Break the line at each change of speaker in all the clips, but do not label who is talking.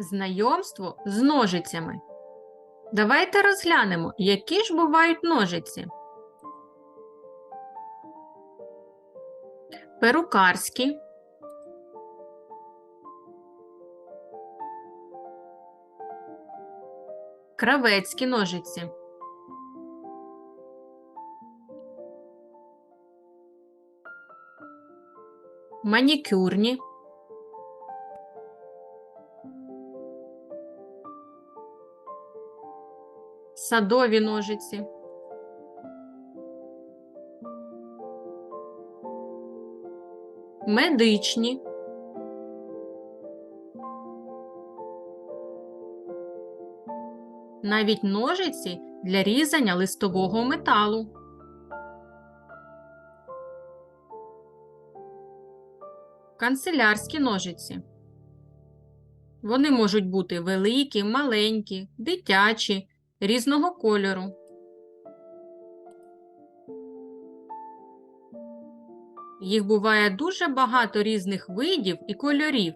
Знайомство з ножицями. Давайте розглянемо, які ж бувають ножиці. Перукарські, кравецькі ножиці, манікюрні, садові ножиці, медичні, навіть ножиці для різання листового металу. Канцелярські ножиці. Вони можуть бути великі, маленькі, дитячі, різного кольору. Їх буває дуже багато різних видів і кольорів,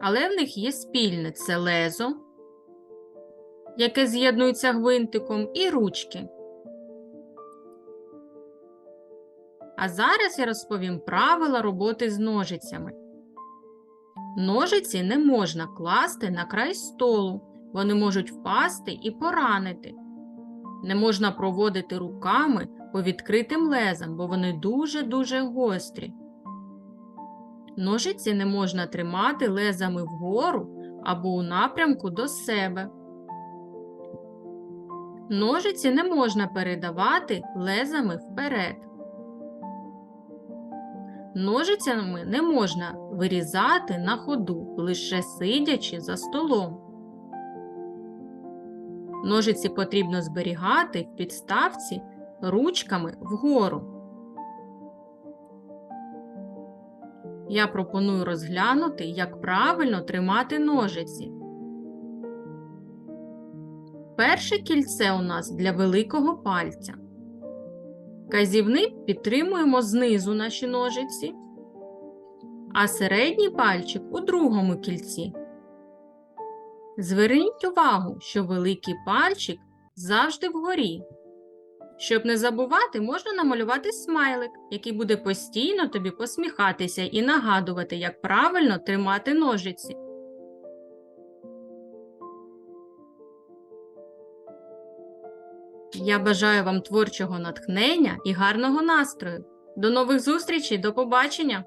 але в них є спільне це лезо, яке з'єднується гвинтиком, і ручки. А зараз я розповім правила роботи з ножицями. Ножиці не можна класти на край столу, вони можуть впасти і поранити. Не можна проводити руками по відкритим лезам, бо вони дуже-дуже гострі. Ножиці не можна тримати лезами вгору або у напрямку до себе. Ножиці не можна передавати лезами вперед. Ножицями не можна вирізати на ходу, лише сидячи за столом. Ножиці потрібно зберігати в підставці ручками вгору. Я пропоную розглянути, як правильно тримати ножиці. Перше кільце у нас для великого пальця. Казівник підтримуємо знизу наші ножиці, а середній пальчик у другому кільці. Зверніть увагу, що великий пальчик завжди вгорі. Щоб не забувати, можна намалювати смайлик, який буде постійно тобі посміхатися і нагадувати, як правильно тримати ножиці. Я бажаю вам творчого натхнення і гарного настрою. До нових зустрічей, до побачення!